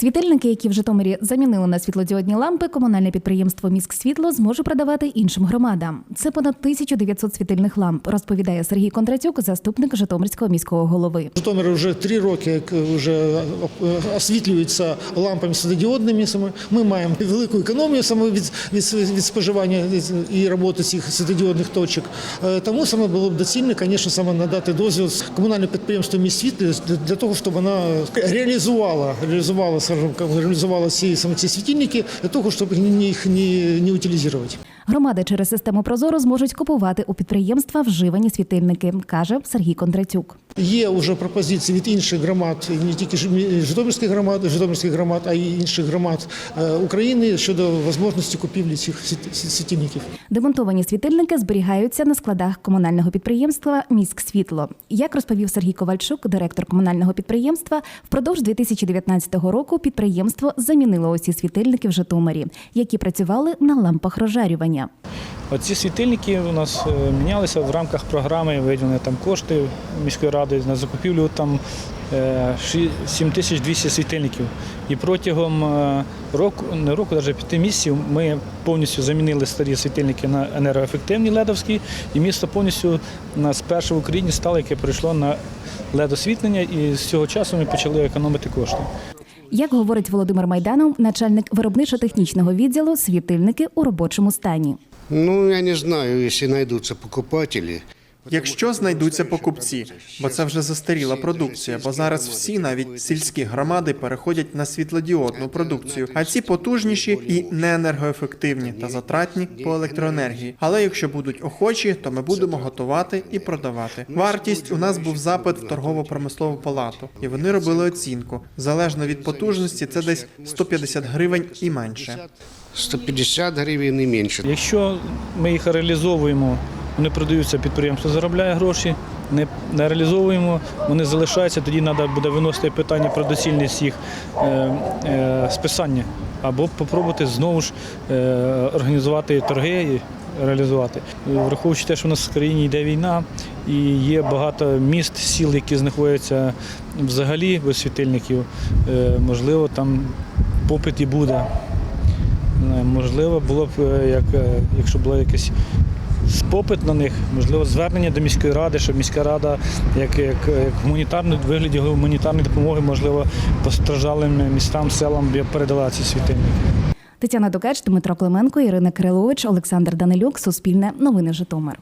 Світильники, які в Житомирі замінили на світлодіодні лампи, комунальне підприємство Міськсвітло зможе продавати іншим громадам. Це понад 1900 світильних ламп, розповідає Сергій Кондратюк, заступник Житомирського міського голови. Житомир вже три роки як вже освітлюється лампами світлодіодними. Ми маємо велику економію саме від, від, від споживання і роботи цих світлодіодних точок. Е, Тому саме було б доцільно, звісно, саме надати дозвіл комунальне підприємство «Міськсвітло» для того, щоб вона реалізувала, реалізувала, скажімо, реалізувала ці саме ці світильники для того, щоб їх не, не утилізувати. Громади через систему Прозоро зможуть купувати у підприємства вживані світильники, каже Сергій Кондратюк. Є вже пропозиції від інших громад, не тільки Жи- Житомирських громад, Житомирських громад, а й інших громад е, України щодо можливості купівлі цих світ- світильників. Демонтовані світильники зберігаються на складах комунального підприємства Міськсвітло. Як розповів Сергій Ковальчук, директор комунального підприємства, впродовж 2019 року підприємство замінило усі світильники в Житомирі, які працювали на лампах розжарювання. Оці світильники у нас е, мінялися в рамках програми, виділені там кошти міської ради на закупівлю там е, 7200 світильників. І протягом е, року, не року, навіть п'яти місяців, ми повністю замінили старі світильники на енергоефективні ледовські, і місто повністю нас перше в Україні стало, яке прийшло на ледосвітлення, і з цього часу ми почали економити кошти. Як говорить Володимир Майданов, начальник виробничо-технічного відділу, світильники у робочому стані. Ну, я не знаю, якщо знайдуться покупатели. Якщо знайдуться покупці, бо це вже застаріла продукція, бо зараз всі, навіть сільські громади, переходять на світлодіодну продукцію, а ці потужніші і неенергоефективні та затратні по електроенергії. Але якщо будуть охочі, то ми будемо готувати і продавати. Вартість у нас був запит в торгово-промислову палату, і вони робили оцінку. Залежно від потужності, це десь 150 гривень і менше. 150 гривен и меньше. Якщо ми їх реалізовуємо, вони продаються, підприємство заробляє гроші. Не, не реалізовуємо, вони залишаються, тоді треба буде виносити питання про доцільність їх е, е, списання. Або спробувати знову ж е, організувати торги і реалізувати. Враховуючи те, що у нас в країні йде війна, і є багато міст, сіл, які знаходяться взагалі без світильників, е, можливо, там попит і буде. Можливо, було б, е, як, е, якщо було якесь попит на них, можливо, звернення до міської ради, щоб міська рада як, як, як гуманітарну в вигляді гуманітарної допомоги, можливо, постраждалим містам, селам передала ці світильники. Тетяна Докеч, Дмитро Клименко, Ірина Кирилович, Олександр Данилюк, Суспільне, Новини Житомир.